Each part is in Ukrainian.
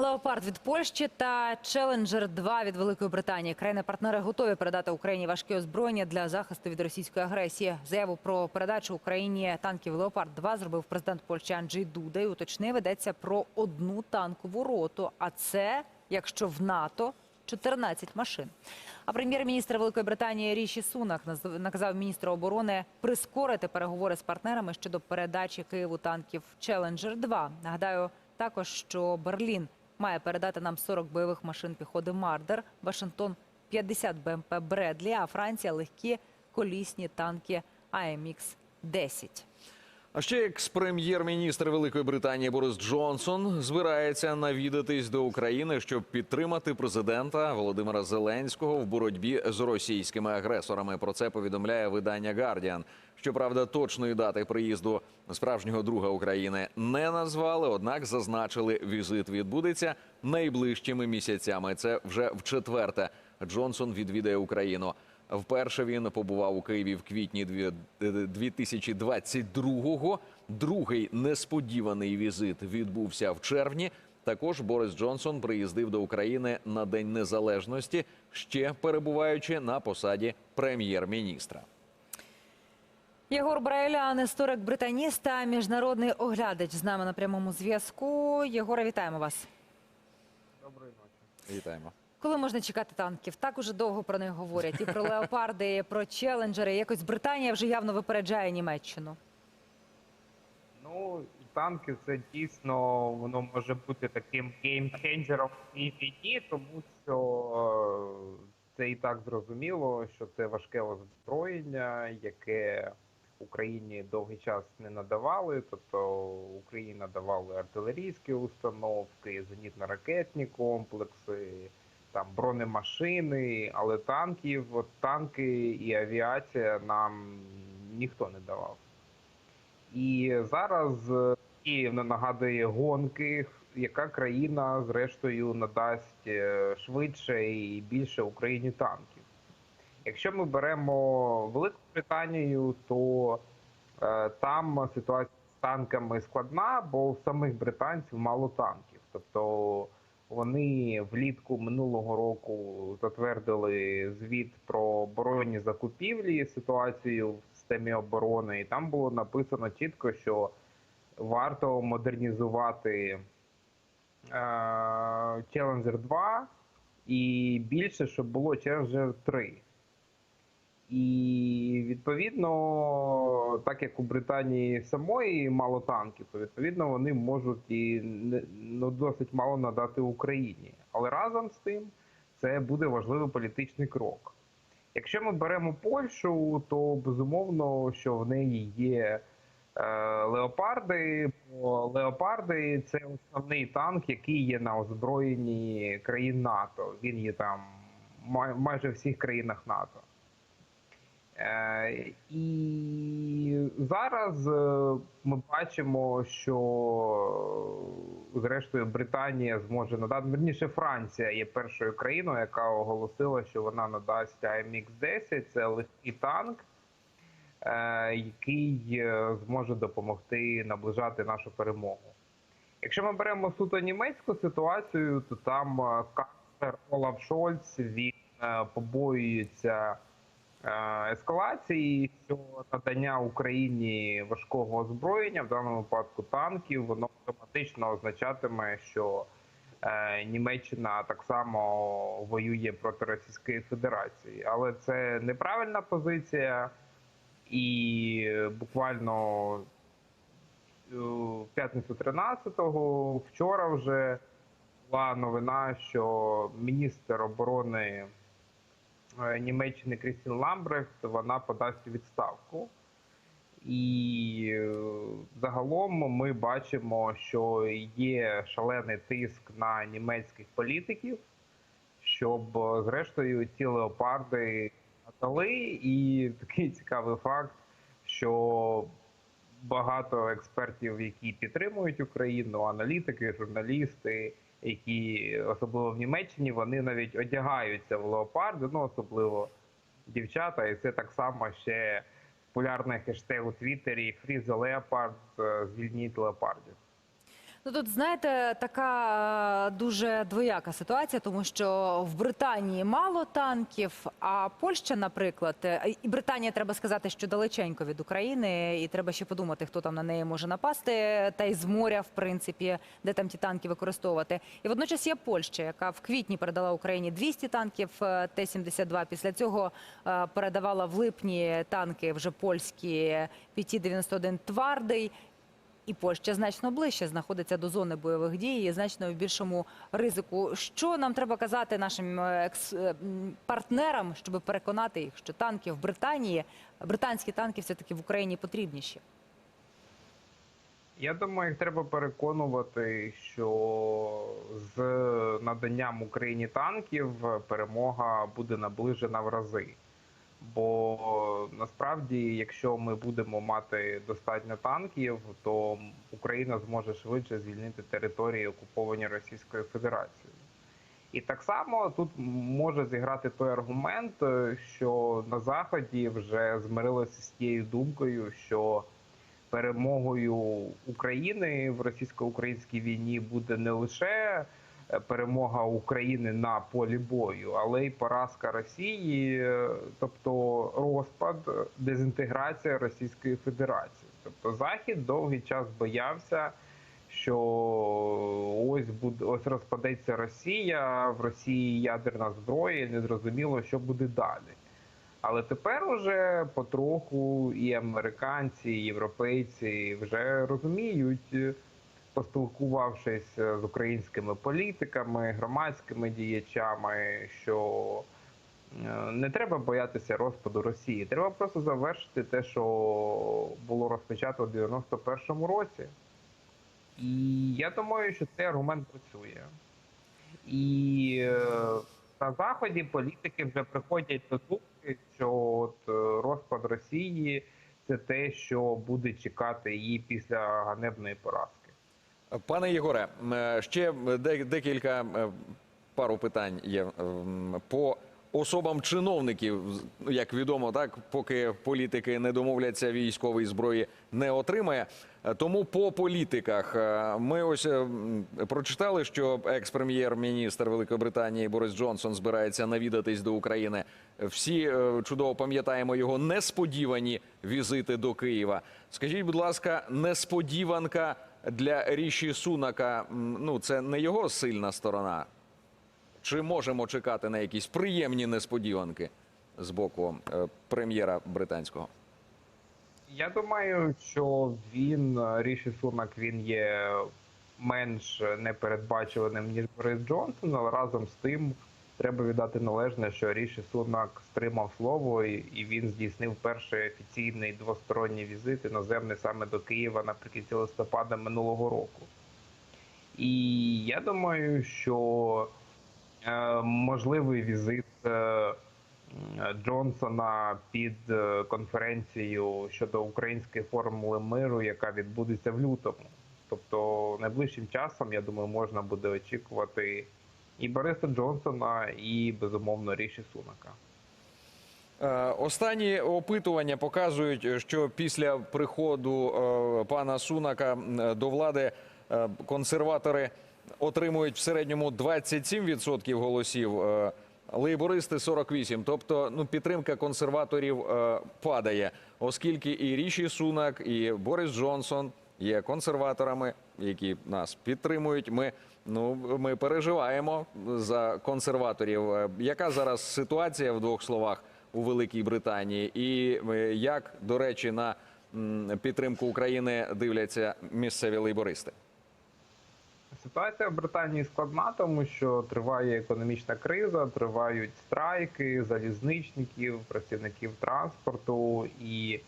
Леопард від Польщі та Челенджер 2 від Великої Британії. Країни-партнери готові передати Україні важкі озброєння для захисту від російської агресії. Заяву про передачу Україні танків Леопард 2 зробив президент Польщі Анджей Дуда і уточнив, йдеться про одну танкову роту. А це, якщо в НАТО, 14 машин. А прем'єр-міністр Великої Британії Ріші Сунак наказав міністру оборони прискорити переговори з партнерами щодо передачі Києву танків Челенджер 2 Нагадаю також, що Берлін має передати нам 40 бойових машин піходи Мардер, Вашингтон 50 БМП Бредлі, а Франція легкі колісні танки АМХ 10 А ще екс-прем'єр-міністр Великої Британії Борис Джонсон збирається навідатись до України, щоб підтримати президента Володимира Зеленського в боротьбі з російськими агресорами. Про це повідомляє видання Guardian. Щоправда, точної дати приїзду справжнього друга України не назвали однак зазначили, візит відбудеться найближчими місяцями. Це вже в четверте. Джонсон відвідає Україну. Вперше він побував у Києві в квітні дві- 2022-го. Другий несподіваний візит відбувся в червні. Також Борис Джонсон приїздив до України на День Незалежності, ще перебуваючи на посаді прем'єр-міністра. Єгор Брайлян, історик британіст та міжнародний оглядач з нами на прямому зв'язку. Єгоре, вітаємо вас. Доброї ночі. Вітаємо. Коли можна чекати танків? Так уже довго про них говорять. І про леопарди, і про челенджери. Якось Британія вже явно випереджає Німеччину. Ну, танки це дійсно воно може бути таким геймченджером в цій війні, тому що е, це і так зрозуміло, що це важке озброєння, яке Україні довгий час не надавали. Тобто Україні надавали артилерійські установки, зенітно-ракетні комплекси, там бронемашини, але танків, от танки і авіація нам ніхто не давав. І зараз Київ не нагадує гонки, яка країна зрештою надасть е, швидше і більше Україні танків. Якщо ми беремо Велику Британію, то е, там ситуація з танками складна, бо в самих британців мало танків. Тобто вони влітку минулого року затвердили звіт про оборонні закупівлі, ситуацію в системі оборони, і там було написано чітко, що варто модернізувати е, Challenger 2 і більше, щоб було Challenger 3. І відповідно, так як у Британії самої мало танків, то відповідно вони можуть і ну, досить мало надати Україні. Але разом з тим це буде важливий політичний крок. Якщо ми беремо Польщу, то безумовно, що в неї є е, леопарди. Леопарди це основний танк, який є на озброєнні країн НАТО. Він є там май- майже всіх країнах НАТО. Е, І зараз е, ми бачимо, що е, зрештою Британія зможе надати. Верніше, Франція є першою країною, яка оголосила, що вона надасть амх 10 Це легкий танк, який зможе допомогти наближати нашу перемогу. Якщо ми беремо суто німецьку ситуацію, то там канцлер Олаф Шольц він побоюється ескалації, що надання Україні важкого озброєння, в даному випадку танків, воно автоматично означатиме, що е, Німеччина так само воює проти Російської Федерації. Але це неправильна позиція, і е, буквально е, п'ятницю 13-го, вчора вже була новина, що міністр оборони е, Німеччини Крістін Ламбрехт вона подасть відставку. І е, загалом ми бачимо, що є шалений тиск на німецьких політиків, щоб е, зрештою ці леопарди надали. І такий цікавий факт, що багато експертів, які підтримують Україну, аналітики, журналісти, які особливо в Німеччині, вони навіть одягаються в леопарди, ну особливо дівчата, і це так само ще популярний хештег у Твіттері «Free the е, звільніть леопардів. Ну тут знаєте, така е, дуже двояка ситуація, тому що в Британії мало танків, а Польща, наприклад, е, і Британія треба сказати, що далеченько від України, і треба ще подумати, хто там на неї може напасти, та й з моря, в принципі, де там ті танки використовувати. І водночас є Польща, яка в квітні передала Україні 200 танків е, Т-72. Після цього передавала в липні танки вже польські PT-91 «Твардий». І Польща значно ближче знаходиться до зони бойових дій і значно в більшому ризику. Що нам треба казати нашим е, е, партнерам, щоб переконати їх, що танки в Британії, британські танки все-таки в Україні потрібніші? Я думаю, їх треба переконувати, що з наданням Україні танків перемога буде наближена в рази. Бо насправді, якщо ми будемо мати достатньо танків, то Україна зможе швидше звільнити території, окуповані Російською Федерацією. І так само тут може зіграти той аргумент, е, що на заході вже змирилися з тією думкою, що перемогою України в російсько-українській війні буде не лише перемога України на полі бою, але й поразка Росії, тобто розпад, дезінтеграція Російської Федерації. Тобто Захід довгий час боявся, що ось буде ось розпадеться Росія, в Росії ядерна зброя, і незрозуміло, що буде далі. Але тепер уже потроху і американці, і європейці вже розуміють, поспілкувавшись е, з українськими політиками, громадськими діячами, що е, не треба боятися розпаду Росії. Треба просто завершити те, що було розпочато у 91-му році. І я думаю, що цей аргумент працює. І е, на заході політики вже приходять до думки, що от розпад Росії це те, що буде чекати її після ганебної поразки. Пане Єгоре, е, ще декілька е, пару питань є по особам чиновників. Ну, Як відомо, так поки політики не домовляться, військової зброї не отримає. Е, Тому по політиках ми ось прочитали, що екс-прем'єр-міністр Великої Британії Борис Джонсон збирається навідатись до України. Всі чудово пам'ятаємо його несподівані візити до Києва. Скажіть, будь ласка, несподіванка для Ріші Сунака. Ну це не його сильна сторона. Чи можемо чекати на якісь приємні несподіванки з боку е, прем'єра британського? Я думаю, що він е, Ріші Сунак він є менш непередбачуваним ніж Борис Джонсон, але разом з тим треба віддати належне, що Ріші Сунак стримав слово і він здійснив перший офіційний двосторонній візит іноземний саме до Києва наприкінці листопада минулого року. І я думаю, що е, можливий візит е, Джонсона під е, конференцію щодо української формули миру, яка відбудеться в лютому. Тобто найближчим часом, я думаю, можна буде очікувати і Бориса Джонсона, і безумовно Ріші Сунака. Е, Останні опитування показують, що після приходу е, пана Сунака до влади е, консерватори отримують в середньому 27% голосів, е, лейбористи 48%. Тобто ну, підтримка консерваторів е, падає, оскільки і Ріші Сунак, і Борис Джонсон є консерваторами, які нас підтримують. Ми ну ми переживаємо за консерваторів. Е, Яка зараз ситуація в двох словах у Великій Британії? І е, як, до речі, на підтримку України дивляться місцеві лейбористи? Ситуація в Британії складна, тому що триває економічна криза, тривають страйки залізничників, працівників транспорту і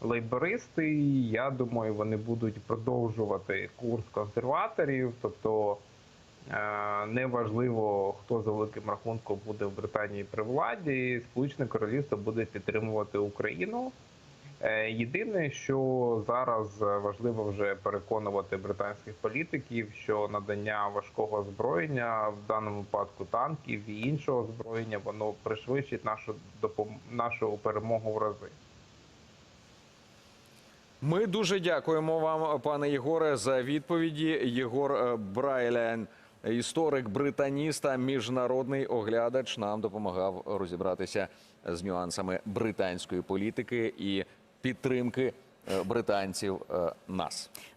лейбористи. Я думаю, вони будуть продовжувати курс консерваторів. Тобто неважливо, хто за великим рахунком буде в Британії при владі. Сполучене Королівство буде підтримувати Україну. Е, Єдине, що зараз важливо вже переконувати британських політиків, що надання важкого озброєння, в даному випадку танків і іншого озброєння, воно пришвидшить нашу нашу перемогу в рази. Ми дуже дякуємо вам, пане Єгоре, за відповіді. Єгор е, Брайлян, історик, британіста, міжнародний оглядач, нам допомагав розібратися з нюансами британської політики і підтримки е, британців е, нас.